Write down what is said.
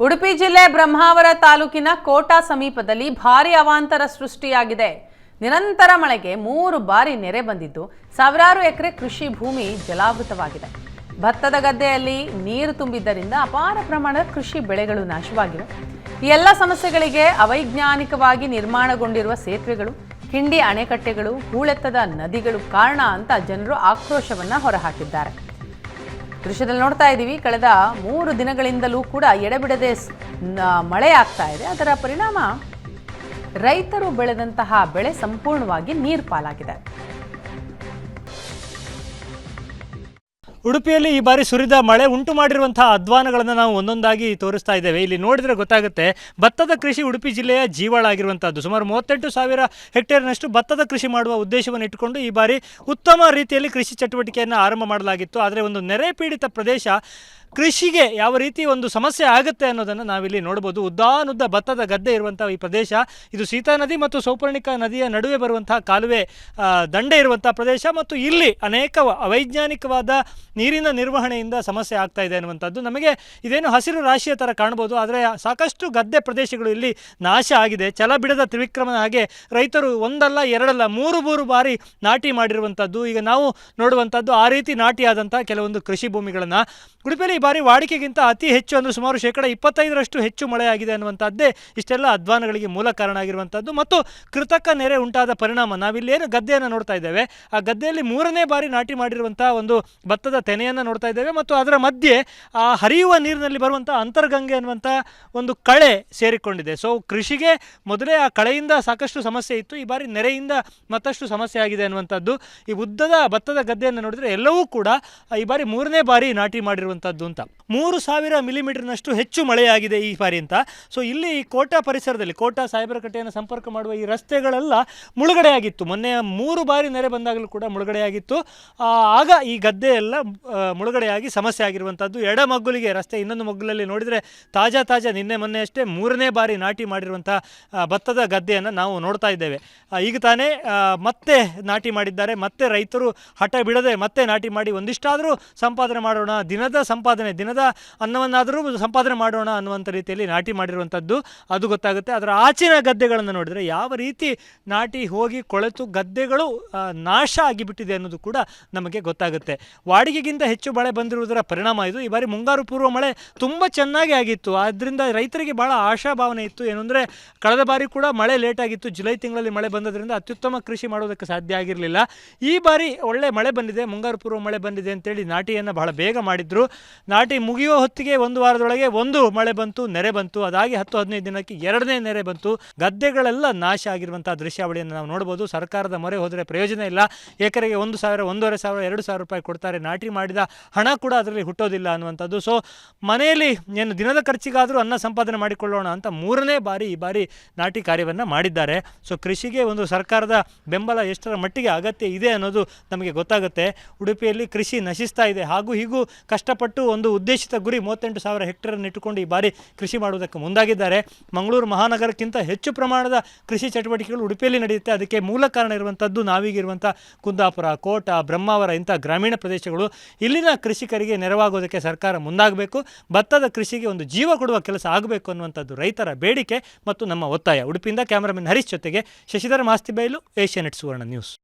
ಉಡುಪಿ ಜಿಲ್ಲೆ ಬ್ರಹ್ಮಾವರ ತಾಲೂಕಿನ ಕೋಟಾ ಸಮೀಪದಲ್ಲಿ ಭಾರಿ ಅವಾಂತರ ಸೃಷ್ಟಿಯಾಗಿದೆ. ನಿರಂತರ ಮಳೆಗೆ ಮೂರು ಬಾರಿ ನೆರೆ ಬಂದಿದ್ದು, ಸಾವಿರಾರು ಎಕರೆ ಕೃಷಿ ಭೂಮಿ ಜಲಾವೃತವಾಗಿದೆ. ಭತ್ತದ ಗದ್ದೆಯಲ್ಲಿ ನೀರು ತುಂಬಿದ್ದರಿಂದ ಅಪಾರ ಪ್ರಮಾಣದ ಕೃಷಿ ಬೆಳೆಗಳು ನಾಶವಾಗಿವೆ. ಈ ಎಲ್ಲ ಸಮಸ್ಯೆಗಳಿಗೆ ಅವೈಜ್ಞಾನಿಕವಾಗಿ ನಿರ್ಮಾಣಗೊಂಡಿರುವ ಸೇತುವೆಗಳು, ಹಿಂಡಿ ಅಣೆಕಟ್ಟೆಗಳು, ಹೂಳೆತ್ತದ ನದಿಗಳು ಕಾರಣ ಅಂತ ಜನರು ಆಕ್ರೋಶವನ್ನ ಹೊರಹಾಕಿದ್ದಾರೆ. ದೃಶ್ಯದಲ್ಲಿ ನೋಡ್ತಾ ಇದ್ದೀವಿ. ಕಳೆದ ಮೂರು ದಿನಗಳಿಂದಲೂ ಕೂಡ ಎಡೆಬಿಡದೆ ಮಳೆ ಆಗ್ತಾ ಇದೆ. ಅದರ ಪರಿಣಾಮ ರೈತರು ಬೆಳೆದಂತಹ ಬೆಳೆ ಸಂಪೂರ್ಣವಾಗಿ ನೀರು ಪಾಲಾಗಿದೆ ಉಡುಪಿಯಲ್ಲಿ ಈ ಬಾರಿ ಸುರಿದ ಮಳೆ ಉಂಟು ಮಾಡಿರುವಂತಹ ಅಧ್ವಾನಗಳನ್ನು ನಾವು ಒಂದೊಂದಾಗಿ ತೋರಿಸ್ತಾ ಇದ್ದೇವೆ. ಇಲ್ಲಿ ನೋಡಿದರೆ ಗೊತ್ತಾಗುತ್ತೆ, ಭತ್ತದ ಕೃಷಿ ಉಡುಪಿ ಜಿಲ್ಲೆಯ ಜೀವಾಳ ಆಗಿರುವಂಥದ್ದು ಸುಮಾರು ಮೂವತ್ತೆಂಟು ಸಾವಿರ ಹೆಕ್ಟೇರ್ನಷ್ಟು ಭತ್ತದ ಕೃಷಿ ಮಾಡುವ ಉದ್ದೇಶವನ್ನು ಇಟ್ಟುಕೊಂಡು ಈ ಬಾರಿ ಉತ್ತಮ ರೀತಿಯಲ್ಲಿ ಕೃಷಿ ಚಟುವಟಿಕೆಯನ್ನು ಆರಂಭ ಮಾಡಲಾಗಿತ್ತು. ಆದರೆ ಒಂದು ನೆರೆ ಪೀಡಿತ ಪ್ರದೇಶ ಕೃಷಿಗೆ ಯಾವ ರೀತಿ ಒಂದು ಸಮಸ್ಯೆ ಆಗುತ್ತೆ ಅನ್ನೋದನ್ನು ನಾವಿಲ್ಲಿ ನೋಡ್ಬೋದು ಉದ್ದಾನುದ್ದ ಭತ್ತದ ಗದ್ದೆ ಇರುವಂಥ ಈ ಪ್ರದೇಶ, ಇದು ಸೀತಾ ನದಿ ಮತ್ತು ಸೌಪರ್ಣಿಕ ನದಿಯ ನಡುವೆ ಬರುವಂತಹ ಕಾಲುವೆ ದಂಡೆ ಇರುವಂಥ ಪ್ರದೇಶ ಮತ್ತು ಇಲ್ಲಿ ಅನೇಕ ಅವೈಜ್ಞಾನಿಕವಾದ ನೀರಿನ ನಿರ್ವಹಣೆಯಿಂದ ಸಮಸ್ಯೆ ಆಗ್ತಾ ಇದೆ ಅನ್ನುವಂಥದ್ದು. ನಮಗೆ ಇದೇನು ಹಸಿರು ರಾಶಿಯ ಥರ ಕಾಣ್ಬೋದು, ಆದರೆ ಸಾಕಷ್ಟು ಗದ್ದೆ ಪ್ರದೇಶಗಳು ಇಲ್ಲಿ ನಾಶ ಆಗಿದೆ. ಛಲ ಬಿಡದ ತ್ರಿವಿಕ್ರಮನ ಹಾಗೆ ರೈತರು ಒಂದಲ್ಲ, ಎರಡಲ್ಲ, ಮೂರು ಮೂರು ಬಾರಿ ನಾಟಿ ಮಾಡಿರುವಂಥದ್ದು. ಈಗ ನಾವು ನೋಡುವಂಥದ್ದು ಆ ರೀತಿ ನಾಟಿಯಾದಂಥ ಕೆಲವೊಂದು ಕೃಷಿ ಭೂಮಿಗಳನ್ನು ಉಡುಪಿಯಲ್ಲಿ ಈ ಬಾರಿ ವಾಡಿಕೆಗಿಂತ ಅತಿ ಹೆಚ್ಚು ಅಂದರೆ ಸುಮಾರು ಶೇಕಡ ಇಪ್ಪತ್ತೈದರಷ್ಟು ಹೆಚ್ಚು ಮಳೆಯಾಗಿದೆ ಅನ್ನುವಂಥದ್ದೇ ಇಷ್ಟೆಲ್ಲ ಅಧ್ವಾನಗಳಿಗೆ ಮೂಲ ಕಾರಣ ಆಗಿರುವಂಥದ್ದು. ಮತ್ತು ಕೃತಕ ನೆರೆ ಉಂಟಾದ ಪರಿಣಾಮ ನಾವಿಲ್ಲೇನು ಗದ್ದೆಯನ್ನು ನೋಡ್ತಾ ಇದ್ದೇವೆ. ಆ ಗದ್ದೆಯಲ್ಲಿ ಮೂರನೇ ಬಾರಿ ನಾಟಿ ಮಾಡಿರುವಂಥ ಒಂದು ಭತ್ತದ ತೆನೆಯನ್ನು ನೋಡ್ತಾ ಇದ್ದೇವೆ. ಮತ್ತು ಅದರ ಮಧ್ಯೆ ಆ ಹರಿಯುವ ನೀರಿನಲ್ಲಿ ಬರುವಂಥ ಅಂತರ್ಗಂಗೆ ಅನ್ನುವಂಥ ಒಂದು ಕಳೆ ಸೇರಿಕೊಂಡಿದೆ. ಸೊ ಕೃಷಿಗೆ ಮೊದಲೇ ಆ ಕಳೆಯಿಂದ ಸಾಕಷ್ಟು ಸಮಸ್ಯೆ ಇತ್ತು. ಈ ಬಾರಿ ನೆರೆಯಿಂದ ಮತ್ತಷ್ಟು ಸಮಸ್ಯೆ ಆಗಿದೆ ಅನ್ನುವಂಥದ್ದು. ಈ ಉದ್ದದ ಭತ್ತದ ಗದ್ದೆಯನ್ನು ನೋಡಿದರೆ ಎಲ್ಲವೂ ಕೂಡ ಈ ಬಾರಿ ಮೂರನೇ ಬಾರಿ ನಾಟಿ ಮಾಡಿರುವಂಥದ್ದು ಅಂತ. ಮೂರು ಸಾವಿರ ಮಿಲಿಮೀಟರ್ನಷ್ಟು ಹೆಚ್ಚು ಮಳೆಯಾಗಿದೆ ಈ ಬಾರಿ ಅಂತ. ಸೊ ಇಲ್ಲಿ ಕೋಟಾ ಪರಿಸರದಲ್ಲಿ, ಕೋಟಾ ಸಾಯಬರಕಟ್ಟೆಯನ್ನು ಸಂಪರ್ಕ ಮಾಡುವ ಈ ರಸ್ತೆಗಳೆಲ್ಲ ಮುಳುಗಡೆಯಾಗಿತ್ತು. ಮೊನ್ನೆ ಮೂರು ಬಾರಿ ನೆರೆ ಬಂದಾಗಲೂ ಕೂಡ ಮುಳುಗಡೆಯಾಗಿತ್ತು. ಆಗ ಈ ಗದ್ದೆ ಎಲ್ಲ ಮುಳುಗಡೆಯಾಗಿ ಸಮಸ್ಯೆ ಆಗಿರುವಂಥದ್ದು ಎಡ ಮಗ್ಗುಲಿಗೆ ರಸ್ತೆ ಇನ್ನೊಂದು ಮಗ್ಗುಲಲ್ಲಿ ನೋಡಿದರೆ ತಾಜಾ ತಾಜಾ ನಿನ್ನೆ ಮೊನ್ನೆ ಅಷ್ಟೇ ಮೂರನೇ ಬಾರಿ ನಾಟಿ ಮಾಡಿರುವಂಥ ಭತ್ತದ ಗದ್ದೆಯನ್ನು ನಾವು ನೋಡ್ತಾ ಇದ್ದೇವೆ. ಈಗ ತಾನೇ ಮತ್ತೆ ನಾಟಿ ಮಾಡಿದ್ದಾರೆ. ಮತ್ತೆ ರೈತರು ಹಠ ಬಿಡದೆ ಮತ್ತೆ ನಾಟಿ ಮಾಡಿ, ಒಂದಿಷ್ಟಾದರೂ ಸಂಪಾದನೆ ಮಾಡೋಣ. ದಿನದ ಸಂಪಾದನೆ, ದಿನದ ಅನ್ನವನ್ನಾದರೂ ಸಂಪಾದನೆ ಮಾಡೋಣ ಅನ್ನುವಂಥ ರೀತಿಯಲ್ಲಿ ನಾಟಿ ಮಾಡಿರುವಂಥದ್ದು ಅದು ಗೊತ್ತಾಗುತ್ತೆ. ಅದರ ಆಚಿನ ಗದ್ದೆಗಳನ್ನು ನೋಡಿದರೆ ಯಾವ ರೀತಿ ನಾಟಿ ಹೋಗಿ ಕೊಳೆತು ಗದ್ದೆಗಳು ನಾಶ ಆಗಿಬಿಟ್ಟಿದೆ ಅನ್ನೋದು ಕೂಡ ನಮಗೆ ಗೊತ್ತಾಗುತ್ತೆ. ವಾಡಿಕೆಗಿಂತ ಹೆಚ್ಚು ಮಳೆ ಬಂದಿರುವುದರ ಪರಿಣಾಮ ಇದು. ಈ ಬಾರಿ ಮುಂಗಾರು ಪೂರ್ವ ಮಳೆ ತುಂಬ ಚೆನ್ನಾಗಿ ಆಗಿತ್ತು. ಆದ್ದರಿಂದ ರೈತರಿಗೆ ಭಾಳ ಆಶಾಭಾವನೆ ಇತ್ತು. ಏನು ಅಂದರೆ, ಕಳೆದ ಬಾರಿ ಕೂಡ ಮಳೆ ಲೇಟ್ ಆಗಿತ್ತು. ಜುಲೈ ತಿಂಗಳಲ್ಲಿ ಮಳೆ ಬಂದದ್ರಿಂದ ಅತ್ಯುತ್ತಮ ಕೃಷಿ ಮಾಡೋದಕ್ಕೆ ಸಾಧ್ಯ ಆಗಿರಲಿಲ್ಲ. ಈ ಬಾರಿ ಒಳ್ಳೆ ಮಳೆ ಬಂದಿದೆ. ಮುಂಗಾರು ಪೂರ್ವ ಮಳೆ ಬಂದಿದೆ ಅಂತೇಳಿ ನಾಟಿಯನ್ನು ಬಹಳ ಬೇಗ ಮಾಡಿದ್ರು. ನಾಟಿ ಮುಗಿಯುವ ಹೊತ್ತಿಗೆ ಒಂದು ವಾರದೊಳಗೆ ಒಂದು ಮಳೆ ಬಂತು, ನೆರೆ ಬಂತು. ಅದಾಗಿ ಹತ್ತು ಹದಿನೈದು ದಿನಕ್ಕೆ ಎರಡನೇ ನೆರೆ ಬಂತು. ಗದ್ದೆಗಳೆಲ್ಲ ನಾಶ ಆಗಿರುವಂತಹ ದೃಶ್ಯಾವಳಿಯನ್ನು ನಾವು ನೋಡಬಹುದು. ಸರ್ಕಾರದ ಮೊರೆ ಹೋದರೆ ಪ್ರಯೋಜನ ಇಲ್ಲ. ಎಕರೆಗೆ ಒಂದು ಸಾವಿರ, ಒಂದೂವರೆ ಸಾವಿರ, ಎರಡು ಸಾವಿರ ರೂಪಾಯಿ ಕೊಡ್ತಾರೆ. ನಾಟಿ ಮಾಡಿದ ಹಣ ಕೂಡ ಅದರಲ್ಲಿ ಹುಟ್ಟೋದಿಲ್ಲ ಅನ್ನುವಂಥದ್ದು. ಸೊ ಮನೆಯಲ್ಲಿ ಏನು ದಿನದ ಖರ್ಚಿಗಾದರೂ ಅನ್ನ ಸಂಪಾದನೆ ಮಾಡಿಕೊಳ್ಳೋಣ ಅಂತ ಮೂರನೇ ಬಾರಿ ಈ ಬಾರಿ ನಾಟಿ ಕಾರ್ಯವನ್ನು ಮಾಡಿದ್ದಾರೆ. ಸೊ ಕೃಷಿಗೆ ಒಂದು ಸರ್ಕಾರದ ಬೆಂಬಲ ಎಷ್ಟರ ಮಟ್ಟಿಗೆ ಅಗತ್ಯ ಇದೆ ಅನ್ನೋದು ನಮಗೆ ಗೊತ್ತಾಗುತ್ತೆ. ಉಡುಪಿಯಲ್ಲಿ ಕೃಷಿ ನಶಿಸ್ತಾ ಇದೆ. ಹಾಗೂ ಹೀಗೂ ಕಷ್ಟಪಟ್ಟು ಒಂದು ಉದ್ದೇಶಿತ ಗುರಿ ಮೂವತ್ತೆಂಟು ಸಾವಿರ ಹೆಕ್ಟೇರನ್ನು ಇಟ್ಟುಕೊಂಡು ಈ ಬಾರಿ ಕೃಷಿ ಮಾಡುವುದಕ್ಕೆ ಮುಂದಾಗಿದ್ದಾರೆ. ಮಂಗಳೂರು ಮಹಾನಗರಕ್ಕಿಂತ ಹೆಚ್ಚು ಪ್ರಮಾಣದ ಕೃಷಿ ಚಟುವಟಿಕೆಗಳು ಉಡುಪಿಯಲ್ಲಿ ನಡೆಯುತ್ತೆ. ಅದಕ್ಕೆ ಮೂಲ ಕಾರಣ ಇರುವಂಥದ್ದು ನಾವೀಗಿರುವಂಥ ಕುಂದಾಪುರ, ಕೋಟ, ಬ್ರಹ್ಮಾವರ ಇಂಥ ಗ್ರಾಮೀಣ ಪ್ರದೇಶಗಳು. ಇಲ್ಲಿನ ಕೃಷಿಕರಿಗೆ ನೆರವಾಗೋದಕ್ಕೆ ಸರ್ಕಾರ ಮುಂದಾಗಬೇಕು. ಭತ್ತದ ಕೃಷಿಗೆ ಒಂದು ಜೀವ ಕೊಡುವ ಕೆಲಸ ಆಗಬೇಕು ಅನ್ನುವಂಥದ್ದು ರೈತರ ಬೇಡಿಕೆ ಮತ್ತು ನಮ್ಮ ಒತ್ತಾಯ. ಉಡುಪಿಯಿಂದ ಕ್ಯಾಮರಾಮನ್ ಹರೀಶ್ ಜೊತೆಗೆ ಶಶಿಧರ ಮಾಸ್ತಿಬೈಲು ಏಷ್ಯಾನೆಟ್ ಸುವರ್ಣ ನ್ಯೂಸ್.